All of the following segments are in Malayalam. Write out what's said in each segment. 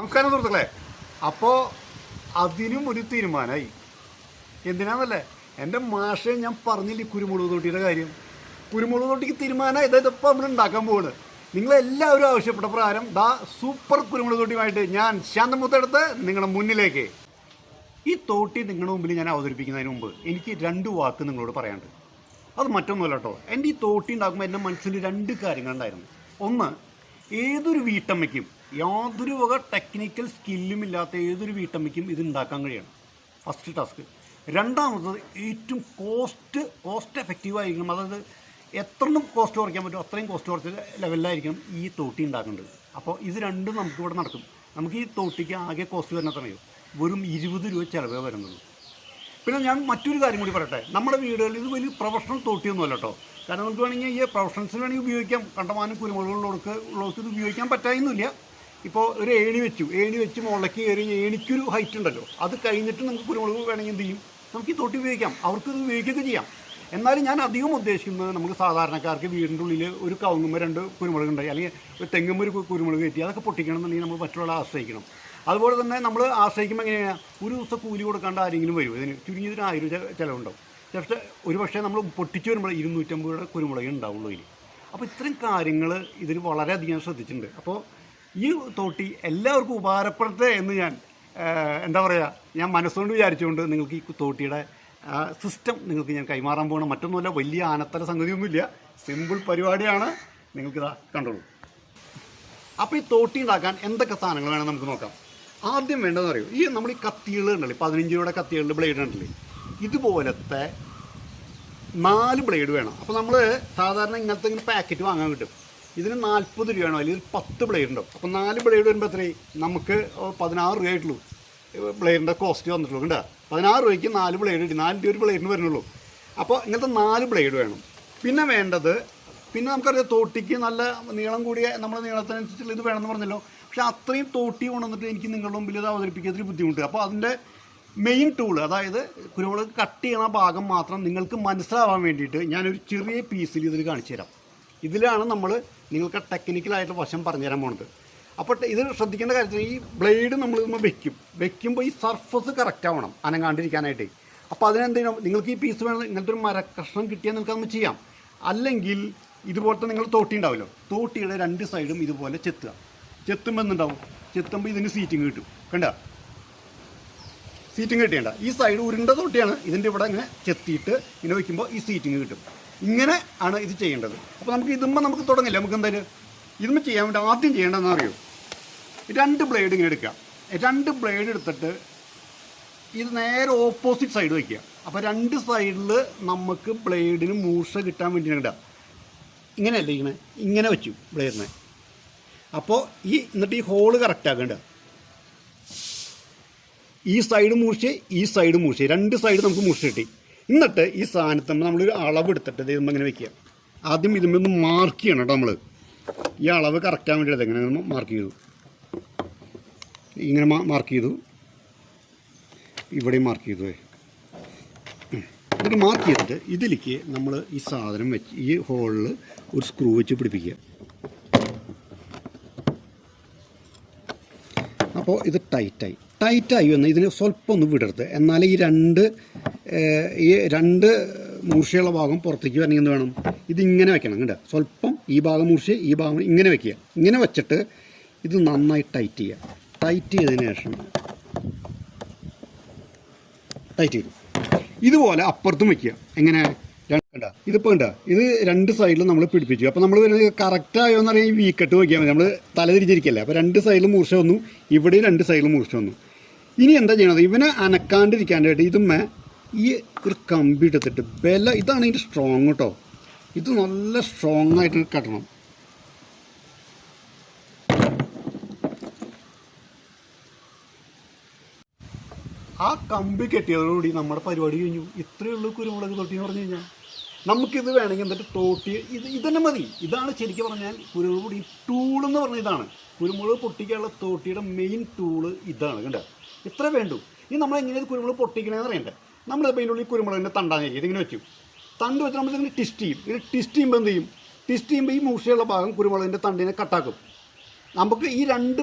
നമസ്കാരം സുഹൃത്തുക്കളെ. അപ്പോൾ അതിനും ഒരു തീരുമാനമായി എന്തിനാന്നല്ലേ? എന്റെ മാഷെ ഞാൻ പറഞ്ഞില്ല കുരുമുളക് തൊട്ടിയുടെ കാര്യം? കുരുമുളക് തൊട്ടിക്ക് തീരുമാനം ഇതായതിപ്പോൾ നമ്മൾ ഉണ്ടാക്കാൻ പോവാണ്. നിങ്ങളെല്ലാവരും ആവശ്യപ്പെട്ട പ്രകാരം ദാ സൂപ്പർ കുരുമുളക് തൊട്ടിയുമായിട്ട് ഞാൻ ശാന്തമുത്തെടുത്ത് നിങ്ങളുടെ മുന്നിലേക്ക്. ഈ തോട്ടി നിങ്ങളുടെ മുമ്പിൽ ഞാൻ അവതരിപ്പിക്കുന്നതിന് മുമ്പ് എനിക്ക് രണ്ട് വാക്ക് നിങ്ങളോട് പറയാനുണ്ട്. അത് മറ്റൊന്നുമല്ല കേട്ടോ. എന്റെ ഈ തോട്ടി ഉണ്ടാക്കുമ്പോൾ എന്റെ മനസ്സിൽ രണ്ട് കാര്യങ്ങളുണ്ടായിരുന്നു. ഒന്ന് ഏതൊരു വീട്ടമ്മയ്ക്കും യാതൊരു വക ടെക്നിക്കൽ സ്കില്ലും ഇല്ലാത്ത ഏതൊരു വീട്ടമ്മയ്ക്കും ഇത് ഉണ്ടാക്കാൻ കഴിയണം. ഫസ്റ്റ് ടാസ്ക് രണ്ടാമത്തത് ഏറ്റവും കോസ്റ്റ് കോസ്റ്റ് എഫക്റ്റീവ് ആയിരിക്കണം. അതായത് എത്രണ്ണം കോസ്റ്റ് കുറയ്ക്കാൻ പറ്റും അത്രയും കോസ്റ്റ് കുറച്ച് ലെവലിലായിരിക്കണം ഈ തോട്ടി ഉണ്ടാക്കേണ്ടത്. അപ്പോൾ ഇത് രണ്ടും നമുക്ക് ഇവിടെ നടക്കും. നമുക്ക് ഈ തോട്ടിക്ക് ആകെ കോസ്റ്റ് വരുന്ന സമയം വെറും ഇരുപത് രൂപ ചിലവേ വരുന്നുള്ളൂ. പിന്നെ ഞാൻ മറ്റൊരു കാര്യം കൂടി പറയട്ടെ. നമ്മുടെ വീടുകളിൽ ഇത് വലിയ പ്രൊഫഷണൽ തോട്ടിയൊന്നും അല്ല കേട്ടോ കാരണം നമുക്ക് വേണമെങ്കിൽ ഈ പ്രൊഫഷണൽസിന് വേണമെങ്കിൽ ഉപയോഗിക്കാം. കണ്ടമാനം കുരുമുളകുള്ളവർക്ക് ഉള്ളവർക്ക് ഇത് ഉപയോഗിക്കാൻ പറ്റായൊന്നുമില്ല. ഇപ്പോൾ ഒരു ഏണി വെച്ചു. ഏണി വെച്ച് മുകളിലേക്ക് കയറി ഏണിക്കൊരു ഹൈറ്റ് ഉണ്ടല്ലോ. അത് കഴിഞ്ഞിട്ട് നമുക്ക് കുരുമുളക് വേണമെങ്കിൽ എന്ത് ചെയ്യും? നമുക്ക് ഈ തൊട്ടി ഉപയോഗിക്കാം. അവർക്ക് ഇത് ഉപയോഗിക്കുകയൊക്കെ ചെയ്യാം. എന്നാലും ഞാൻ അധികം ഉദ്ദേശിക്കുന്നത് നമുക്ക് സാധാരണക്കാർക്ക് വീടിന്റെ ഉള്ളിൽ ഒരു കവുങ്ങുമ്പോൾ രണ്ട് കുരുമുളക് ഉണ്ടായി. അല്ലെങ്കിൽ ഒരു തെങ്ങുമ്പോൾ ഒരു കുരുമുളക് കയറ്റി. അതൊക്കെ പൊട്ടിക്കണം എന്നുണ്ടെങ്കിൽ നമ്മൾ മറ്റുള്ള ആശ്രയിക്കണം. അതുപോലെ തന്നെ നമ്മൾ ആശ്രയിക്കുമ്പോൾ എങ്ങനെയാണ് ഒരു ദിവസം കൂലി കൊടുക്കാണ്ട് ആരെങ്കിലും വരും. ഇതിന് ചുരുങ്ങിയതിന് ആയിരം രൂപ ചിലവുണ്ടാവും. ജസ്റ്റ് ഒരു പക്ഷേ നമ്മൾ പൊട്ടിച്ച് വരുമ്പോൾ ഇരുന്നൂറ്റമ്പത് രൂപയുടെ കുരുമുളക് ഉണ്ടാവുള്ളൂ ഇതിൽ അപ്പോൾ ഇത്രയും കാര്യങ്ങൾ ഇതിൽ വളരെയധികം ശ്രദ്ധിച്ചിട്ടുണ്ട്. അപ്പോൾ ഈ തോട്ടി എല്ലാവർക്കും ഉപകാരപ്പെടട്ടെ എന്ന് ഞാൻ എന്താ പറയുക ഞാൻ മനസ്സുകൊണ്ട് വിചാരിച്ചുകൊണ്ട് നിങ്ങൾക്ക് ഈ തോട്ടിയുടെ സിസ്റ്റം നിങ്ങൾക്ക് ഞാൻ കൈമാറാൻ പോകണം മറ്റൊന്നുമല്ല വലിയ ആനത്തര സംഗതിയൊന്നുമില്ല. സിമ്പിൾ പരിപാടിയാണ്. നിങ്ങൾക്കിതാ കണ്ടോളൂ. അപ്പോൾ ഈ തോട്ടി ഉണ്ടാക്കാൻ എന്തൊക്കെ സാധനങ്ങൾ വേണം നമുക്ക് നോക്കാം. ആദ്യം വേണ്ടതെന്ന് അറിയോ ഈ നമ്മൾ ഈ കത്തികൾ ഉണ്ടല്ലേ പതിനഞ്ച് രൂപയുടെ കത്തികളുടെ ബ്ലേഡ് ഉണ്ടല്ലേ ഇതുപോലത്തെ നാല് ബ്ലേഡ് വേണം. അപ്പോൾ നമ്മൾ സാധാരണ ഇങ്ങനത്തെ ഇങ്ങനെ പാക്കറ്റ് വാങ്ങാൻ കിട്ടും. ഇതിന് നാൽപ്പത് രൂപയാണ്? അല്ലെങ്കിൽ പത്ത് ബ്ലേഡ് ഉണ്ടാവും അപ്പോൾ നാല് ബ്ലേഡ് വരുമ്പോൾ എത്രയും നമുക്ക് പതിനാറ് രൂപ ആയിട്ടുള്ളൂ. ബ്ലേഡിന്റെ കോസ്റ്റ് വന്നിട്ടുള്ളൂ കണ്ടോ? പതിനാറ് രൂപയ്ക്ക് നാല് ബ്ലേഡ് കിട്ടി. നാല് രൂപ ഒരു ബ്ലേഡിന് വരുന്നുള്ളൂ. അപ്പോൾ ഇങ്ങനത്തെ നാല് ബ്ലേഡ് വേണം. പിന്നെ വേണ്ടത് പിന്നെ നമുക്കറിയാം തോട്ടിക്ക് നല്ല നീളം കൂടിയ നമ്മുടെ നീളത്തിനനുസരിച്ചുള്ള ഇത് വേണമെന്ന് പറഞ്ഞല്ലോ. പക്ഷേ അത്രയും തോട്ടി കൊണ്ടുവന്നിട്ട് എനിക്ക് നിങ്ങളുടെ മുമ്പിൽ ഇത് അവതരിപ്പിക്കാത്തൊരു ബുദ്ധിമുട്ട്. അപ്പോൾ അതിന്റെ മെയിൻ ടൂൾ അതായത് കുരുമുളക് കട്ട് ചെയ്യുന്ന ഭാഗം മാത്രം നിങ്ങൾക്ക് മനസ്സിലാവാൻ വേണ്ടിയിട്ട് ഞാനൊരു ചെറിയ പീസിൽ ഇതിൽ കാണിച്ചു തരാം ഇതിലാണ് നമ്മൾ നിങ്ങൾക്ക് ടെക്നിക്കലായിട്ട് വശം പറഞ്ഞു തരാൻ പോകുന്നത് അപ്പോൾ ഇത് ശ്രദ്ധിക്കേണ്ട കാര്യത്തിൽ ഈ ബ്ലേഡ് നമ്മൾ നമ്മൾ വെക്കും. വെക്കുമ്പോൾ ഈ സർഫസ് കറക്റ്റ് ആവണം അനങ്ങാണ്ടിരിക്കാനായിട്ട്. അപ്പോൾ അതിനെന്തെങ്കിലും നിങ്ങൾക്ക് ഈ പീസ് വേണം ഇങ്ങനത്തെ ഒരു മരക്കഷ്ണം കിട്ടിയാൽ നിങ്ങൾക്ക് അതൊന്ന് ചെയ്യാം. അല്ലെങ്കിൽ ഇതുപോലത്തെ നിങ്ങൾ തോട്ടി ഉണ്ടാവില്ലോ. തോട്ടിയുടെ രണ്ട് സൈഡും ഇതുപോലെ ചെത്തുക. ചെത്തുമ്പോൾ എന്തുണ്ടാവും? ചെത്തുമ്പോൾ ഇതിന് സീറ്റിംഗ് കിട്ടും. കണ്ട? സീറ്റിംഗ് കിട്ടിയണ്ട. ഈ സൈഡ് ഉരുണ്ട തോട്ടിയാണ് ഇതിന്റെ ഇവിടെ ഇങ്ങനെ ചെത്തിയിട്ട് ഇങ്ങനെ വയ്ക്കുമ്പോൾ ഈ സീറ്റിംഗ് കിട്ടും. ഇങ്ങനെ ആണ് ഇത് ചെയ്യേണ്ടത്. അപ്പോൾ നമുക്ക് ഇതുമ്പോൾ നമുക്ക് തുടങ്ങില്ല. നമുക്ക് എന്തായാലും ഇതുമ്പോൾ ചെയ്യാൻ വേണ്ടി ആദ്യം ചെയ്യേണ്ടതെന്ന് അറിയോ? രണ്ട് ബ്ലേഡ് ഇങ്ങനെ എടുക്കുക രണ്ട് ബ്ലേഡ് എടുത്തിട്ട് ഇത് നേരെ ഓപ്പോസിറ്റ് സൈഡ് വയ്ക്കുക അപ്പോൾ രണ്ട് സൈഡിൽ നമുക്ക് ബ്ലേഡിന് മൂർച്ച കിട്ടാൻ വേണ്ടി ഇടുക. ഇങ്ങനെയല്ല ഇങ്ങനെ? ഇങ്ങനെ വെച്ചു ബ്ലേഡിനെ അപ്പോൾ ഈ എന്നിട്ട് ഈ ഹോൾ കറക്റ്റ് ഈ സൈഡ് മൂർച്ച ഈ സൈഡ് മൂർച്ച രണ്ട് സൈഡ് നമുക്ക് മൂർച്ച കിട്ടി. എന്നിട്ട് ഈ സാധനത്തിന് നമ്മളൊരു അളവ് എടുത്തിട്ട് ഇത് ഇങ്ങനെ വെക്കുക. ആദ്യം ഇതുമ്പോൾ ഒന്ന് മാർക്ക് ചെയ്യണം കേട്ടോ നമ്മൾ ഈ അളവ് കറക്റ്റാൻ വേണ്ടിയിട്ട് എങ്ങനെ മാർക്ക് ചെയ്തു. ഇങ്ങനെ മാർക്ക് ചെയ്തു. ഇവിടെയും മാർക്ക് ചെയ്തു. എന്നിട്ട് മാർക്ക് ചെയ്തിട്ട് ഇതിലേക്ക് നമ്മൾ ഈ സാധനം വെച്ച് ഈ ഹോളിൽ ഒരു സ്ക്രൂ വെച്ച് പിടിപ്പിക്കുക. അപ്പോൾ ഇത് ടൈറ്റായി ടൈറ്റായി വന്ന് ഇതിന് സ്വല്പം ഒന്ന് വിടരുത്. എന്നാൽ ഈ രണ്ട് ഈ രണ്ട് മൂർച്ചയുള്ള ഭാഗം പുറത്തേക്ക് വരണമെങ്കിൽ എന്ത് വേണം? ഇതിങ്ങനെ വെക്കണം കണ്ടോ? സ്വല്പം ഈ ഭാഗം മൂർച്ച ഈ ഭാഗം ഇങ്ങനെ വെക്കുക. ഇങ്ങനെ വെച്ചിട്ട് ഇത് നന്നായി ടൈറ്റ് ചെയ്യുക. ടൈറ്റ് ചെയ്തതിന് ശേഷം ടൈറ്റ് ചെയ്തു. ഇതുപോലെ അപ്പുറത്തും വെക്കുക. എങ്ങനെ? കണ്ട? ഇതിപ്പോൾ കണ്ട? ഇത് രണ്ട് സൈഡിലും നമ്മൾ പിടിപ്പിച്ചു. അപ്പോൾ നമ്മൾ വരുന്നത് കറക്റ്റ് ആയോ എന്ന് അറിയാൻ ഈ വീക്കെട്ട് വയ്ക്കാൻ നമ്മൾ തല തിരിച്ചിരിക്കല്ലേ അപ്പോൾ രണ്ട് സൈഡിലും മൂർച്ച വന്നു. ഇവിടെ രണ്ട് സൈഡിലും മൂർച്ച വന്നു. ഇനി എന്താ ചെയ്യണത്? ഇവനെ അനക്കാണ്ടിരിക്കാനായിട്ട് ഇതുമ്മേ ഈ ഒരു കമ്പി എടുത്തിട്ട് ബല ഇതാണ് ഇതിന്റെ സ്ട്രോങ് കേട്ടോ ഇത് നല്ല സ്ട്രോങ് ആയിട്ട് കെട്ടണം. ആ കമ്പി കെട്ടിയതോടുകൂടി നമ്മുടെ പരിപാടി കഴിഞ്ഞു. ഇത്രയേ ഉള്ളൂ കുരുമുളക് തൊട്ടി എന്ന് പറഞ്ഞു കഴിഞ്ഞാൽ. നമുക്കിത് വേണമെങ്കിൽ എന്നിട്ട് തോട്ടി ഇത് ഇതന്നെ മതി. ഇതാണ് ശരിക്കും പറഞ്ഞാൽ കുരുമുളക് പൊടി ടൂൾ എന്ന് പറഞ്ഞ ഇതാണ്. കുരുമുളക് പൊട്ടിക്കാനുള്ള തോട്ടിയുടെ മെയിൻ ടൂൾ ഇതാണ് കണ്ടോ? ഇത്ര വേണ്ടു. ഇനി നമ്മൾ എങ്ങനെയാണ് കുരുമുളക് പൊട്ടിക്കണേന്ന് അറിയണ്ടേ? നമ്മളിപ്പോൾ ഇതിന്റെ ഉള്ളിൽ കുരുമുളകിന്റെ തണ്ടാന്നിരിക്കും ഇതിങ്ങനെ വെച്ചു തണ്ട് വെച്ച് നമ്മൾ ഇതിങ്ങനെ ടിസ്റ്റ് ചെയ്യും. ഇത് ടിസ്റ്റ് ചെയ്യുമ്പോൾ എന്ത് ചെയ്യും? ടിസ്റ്റ് ചെയ്യുമ്പോൾ ഈ മൂഷയുള്ള ഭാഗം കുരുമുളകിന്റെ തണ്ടിനെ കട്ടാക്കും നമുക്ക് ഈ രണ്ട്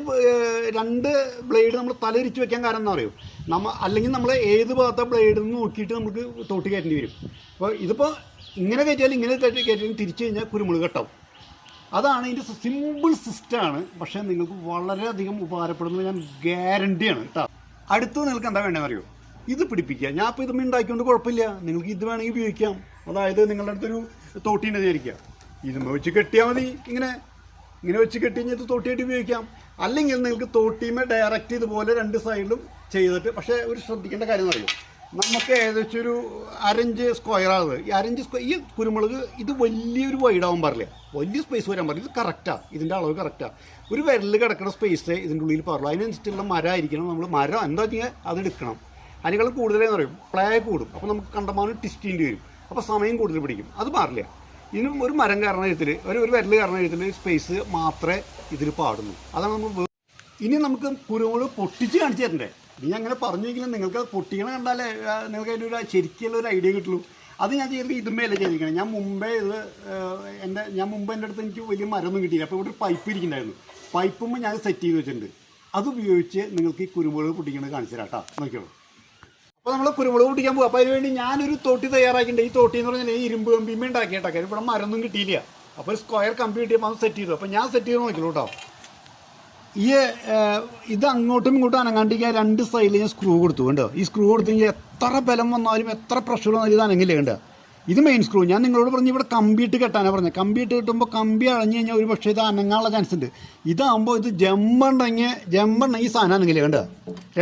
രണ്ട് ബ്ലേഡ് നമ്മൾ തലയിരിച്ച് വെക്കാൻ കാരണം എന്താ പറയുക നമ്മൾ അല്ലെങ്കിൽ നമ്മൾ ഏത് ഭാഗത്തെ ബ്ലേഡ് എന്ന് നോക്കിയിട്ട് നമുക്ക് തോട്ടി കയറ്റേണ്ടി വരും. അപ്പോൾ ഇതിപ്പോൾ ഇങ്ങനെ കയറ്റിയാൽ ഇങ്ങനെ കയറ്റി കയറ്റി തിരിച്ചു കഴിഞ്ഞാൽ കുരുമുളക് കെട്ടാവും അതാണ് ഇതിന്റെ സിമ്പിൾ സിസ്റ്റമാണ് പക്ഷേ നിങ്ങൾക്ക് വളരെയധികം ഉപകാരപ്പെടുന്നത് ഞാൻ ഗ്യാരണ്ടിയാണ് കേട്ടോ അടുത്ത് നിങ്ങൾക്ക് എന്താ വേണ്ടതെന്ന് അറിയോ? ഇത് പിടിപ്പിക്കുക. ഞാൻ അപ്പോൾ ഇത് ഉണ്ടാക്കിക്കൊണ്ട് കുഴപ്പമില്ല. നിങ്ങൾക്ക് ഇത് വേണമെങ്കിൽ ഉപയോഗിക്കാം. അതായത് നിങ്ങളുടെ അടുത്തൊരു തോട്ടീന്റെ വിചാരിക്കുക. ഇത് വെച്ച് കെട്ടിയാൽ മതി. ഇങ്ങനെ ഇങ്ങനെ വെച്ച് കെട്ടി കഴിഞ്ഞാൽ ഇത് തോട്ടിയായിട്ട് ഉപയോഗിക്കാം. അല്ലെങ്കിൽ നിങ്ങൾക്ക് തോട്ടിമേ ഡയറക്റ്റ് ഇതുപോലെ രണ്ട് സൈഡിലും ചെയ്തിട്ട് പക്ഷേ ഒരു ശ്രദ്ധിക്കേണ്ട കാര്യം അറിയോ നമുക്ക് ഏകദേശം ഒരു അരഞ്ച് ആകുന്നത് ഈ അരഞ്ച് സ്ക്വയർ ഈ കുരുമുളക് ഇത് വലിയൊരു വൈഡാവാൻ പാടില്ല. വലിയ സ്പേസ് വരാൻ പാടില്ല. ഇത് കറക്റ്റാണ് ഇതിന്റെ അളവ് കറക്റ്റാണ് ഒരു വിരൽ കിടക്കുന്ന സ്പേസ് ഇതിന്റെ ഉള്ളിൽ പാടുള്ളൂ. അതിനനുസരിച്ചുള്ള മരം ആയിരിക്കണം. നമ്മൾ മരം എന്താ വെച്ചാൽ അത് എടുക്കണം. അതിനേക്കാൾ കൂടുതലെന്ന് പറയും. പ്ലേ കൂടും. അപ്പോൾ നമുക്ക് കണ്ടമാനം ടിസ്റ്റിന്റെ വരും. അപ്പോൾ സമയം കൂടുതൽ പിടിക്കും. അത് മാറില്ല. ഇതിനും ഒരു മരം കാരണം കഴിഞ്ഞാൽ ഒരു ഒരു വിരൽ കഴിഞ്ഞാൽ സ്പേസ് മാത്രമേ ഇതിൽ പാടുന്നു. അതാണ് നമ്മൾ ഇനി നമുക്ക് കുരുമുളക് പൊട്ടിച്ച് കാണിച്ചു തരണ്ടേ? ഇനി അങ്ങനെ പറഞ്ഞെങ്കിലും നിങ്ങൾക്ക് പൊട്ടിക്കണം കണ്ടാലേ നിങ്ങൾക്ക് അതിന്റെ ഒരു ശരിക്കുള്ള ഒരു ഐഡിയ കിട്ടുള്ളൂ. അത് ഞാൻ ചെയ്തത് ഇതുമേല ചെയ്തിരിക്കണം. ഞാൻ മുമ്പേ ഇത് എന്റെ ഞാൻ മുമ്പ് എന്റെ അടുത്ത് എനിക്ക് വലിയ മരമൊന്നും കിട്ടിയില്ല. അപ്പോൾ ഇവിടെ ഒരു പൈപ്പ് ഇരിക്കുന്നുണ്ടായിരുന്നു. പൈപ്പുമ്പോൾ ഞാൻ സെറ്റ് ചെയ്ത് വെച്ചിട്ടുണ്ട്. അത് ഉപയോഗിച്ച് നിങ്ങൾക്ക് ഈ കുരുമുളക് പൊട്ടിക്കണത് കാണിച്ചു തരാം കേട്ടോ. നോക്കിയോളൂ അപ്പോൾ നമ്മൾ കുരുമുളക് പൊട്ടിക്കാൻ പോകും അപ്പോൾ അതിനുവേണ്ടി ഞാനൊരു തൊട്ടി തയ്യാറാക്കിയിട്ടുണ്ട്. ഈ തൊട്ടി എന്ന് പറഞ്ഞാൽ ഈ ഇരുമ്പ് കമ്പിമ്മ ഉണ്ടാക്കിയിട്ടാ. കാര്യം ഇവിടെ മരൊന്നും കിട്ടിയില്ല. അപ്പോൾ ഒരു സ്ക്വയർ കമ്പി കിട്ടിയപ്പോൾ അത് സെറ്റ് ചെയ്തു. അപ്പോൾ ഞാൻ സെറ്റ് ചെയ്ത് നോക്കി കേട്ടോ ഈ ഇത് അങ്ങോട്ടും ഇങ്ങോട്ടും അനങ്ങാണ്ടിരിക്കാൻ രണ്ട് സൈഡിൽ ഞാൻ സ്ക്രൂ കൊടുത്തു. കണ്ടോ? ഈ സ്ക്രൂ കൊടുത്തു കഴിഞ്ഞാൽ എത്ര ബലം വന്നാലും എത്ര പ്രഷർ വന്നാലും ഇത് അനങ്ങില്ല കണ്ടോ? ഇത് മെയിൻ സ്ക്രൂ ഞാൻ നിങ്ങളോട് പറഞ്ഞു ഇവിടെ കമ്പിയിട്ട് കെട്ടാനാണ് പറഞ്ഞത്. കമ്പിയിട്ട് കെട്ടുമ്പോൾ കമ്പി അഴഞ്ഞു കഴിഞ്ഞാൽ ഒരു പക്ഷേ ഇത് അനങ്ങാനുള്ള ചാൻസ് ഉണ്ട്. ഇതാകുമ്പോൾ ഇത് ജമ്പ് ജമ്പുണ്ടെങ്കിൽ ജമ്പുണ്ടെങ്കിൽ ഈ സാധനം അനങ്ങില്ല കണ്ടോ?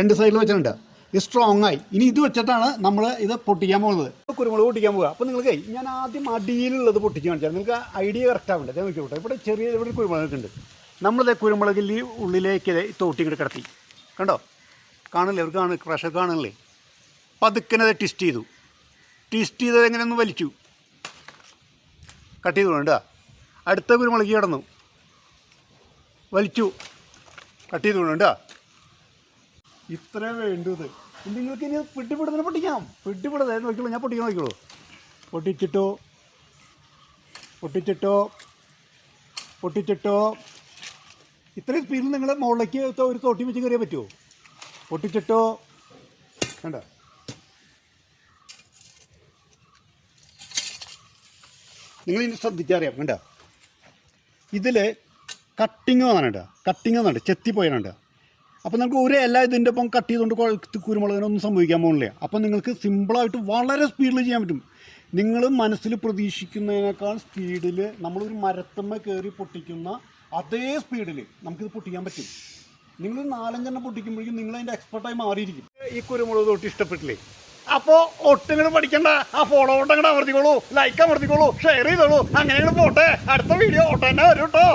രണ്ട് സൈഡിൽ വെച്ചിട്ടുണ്ട്. സ്ട്രോങ് ആയി. ഇനി ഇത് വെച്ചിട്ടാണ് നമ്മൾ ഇത് പൊട്ടിക്കാൻ പോകുന്നത്. കുരുമുളക് പൊട്ടിക്കാൻ പോകുക അപ്പോൾ നിങ്ങൾക്ക് ഞാൻ ആദ്യം അടിയിലുള്ളത് പൊട്ടിച്ച് കാണിച്ചാൽ നിങ്ങൾക്ക് ഐഡിയ കറക്റ്റ് ആവേണ്ടത് ഞാൻ നോക്കിയോട്ടെ ഇവിടെ ചെറിയ ഇവിടെ കുരുമുളക് ഉണ്ട് നമ്മളിത് കുരുമുളകിൽ ഉള്ളിലേക്ക് ഇത് തോട്ടി ഇങ്ങോട്ട് കിടത്തി. കണ്ടോ? കാണില്ലേ അവർക്ക് കാണും പ്രഷർ കാണില്ലേ പതുക്കനെ ട്വിസ്റ്റ് ചെയ്തു. ട്വിസ്റ്റ് ചെയ്തത് എങ്ങനെ ഒന്ന് വലിച്ചു. കട്ട് ചെയ്തു വേണ്ട അടുത്ത കുരുമുളക് കിടന്നു. വലിച്ചു. കട്ട് ചെയ്തു വേണ്ട ഇത്രേ വേണ്ടത് നിങ്ങൾക്ക് ഇനി പിടിപിടുന്നതിന് പൊട്ടിക്കാം. പിടിപിടുന്നത് നോക്കിയോ ഞാൻ പൊട്ടിക്കാൻ നോക്കിക്കോളൂ. പൊട്ടിച്ചിട്ടോ. പൊട്ടിച്ചിട്ടോ. പൊട്ടിച്ചിട്ടോ. ഇത്രയും സ്പീഡിൽ നിങ്ങൾ മുകളിലേക്ക് ഒരു തോട്ടി വെച്ച് കയറിയാൽ പറ്റുമോ പൊട്ടിച്ചിട്ടോ. വേണ്ട നിങ്ങൾ ഇനി ശ്രദ്ധിച്ചറിയാം വേണ്ട ഇതിൽ കട്ടിങ് വന്നിട്ടുണ്ട് കട്ടിങ് വന്നിട്ട് ചെത്തിപ്പോയാണ്ട് അപ്പോൾ നിങ്ങൾക്ക് ഒരു ഇല ഇതിന്റെ ഒപ്പം കട്ട് ചെയ്തുകൊണ്ട് കുരുമുളകിനൊന്നും സംഭവിക്കാൻ പോകുന്നില്ല. അപ്പോൾ നിങ്ങൾക്ക് സിമ്പിളായിട്ട് വളരെ സ്പീഡിൽ ചെയ്യാൻ പറ്റും. നിങ്ങൾ മനസ്സിൽ പ്രതീക്ഷിക്കുന്നതിനേക്കാൾ സ്പീഡിൽ നമ്മളൊരു മരത്തമ്മ കയറി പൊട്ടിക്കുന്ന അതേ സ്പീഡിൽ നമുക്കിത് പൊട്ടിക്കാൻ പറ്റും. നിങ്ങൾ നാലഞ്ചെണ്ണം പൊട്ടിക്കുമ്പോഴേക്കും നിങ്ങൾ അതിന്റെ എക്സ്പെർട്ടായി മാറിയിരിക്കും. ഈ കുരുമുളക് തൊട്ട് ഇഷ്ടപ്പെട്ടില്ലേ? അപ്പോൾ ഒട്ടുങ്ങൾ പഠിക്കണ്ട. ആ ഫോളോ കൊണ്ടങ്ങടെ അമർത്തിക്കോളൂ. ലൈക്ക് അമർത്തിക്കോളൂ. ഷെയർ ചെയ്തോളൂ. അങ്ങനെയാണ് പോട്ടെ. അടുത്ത വീഡിയോ ഓട്ടോ തന്നെ വരും കേട്ടോ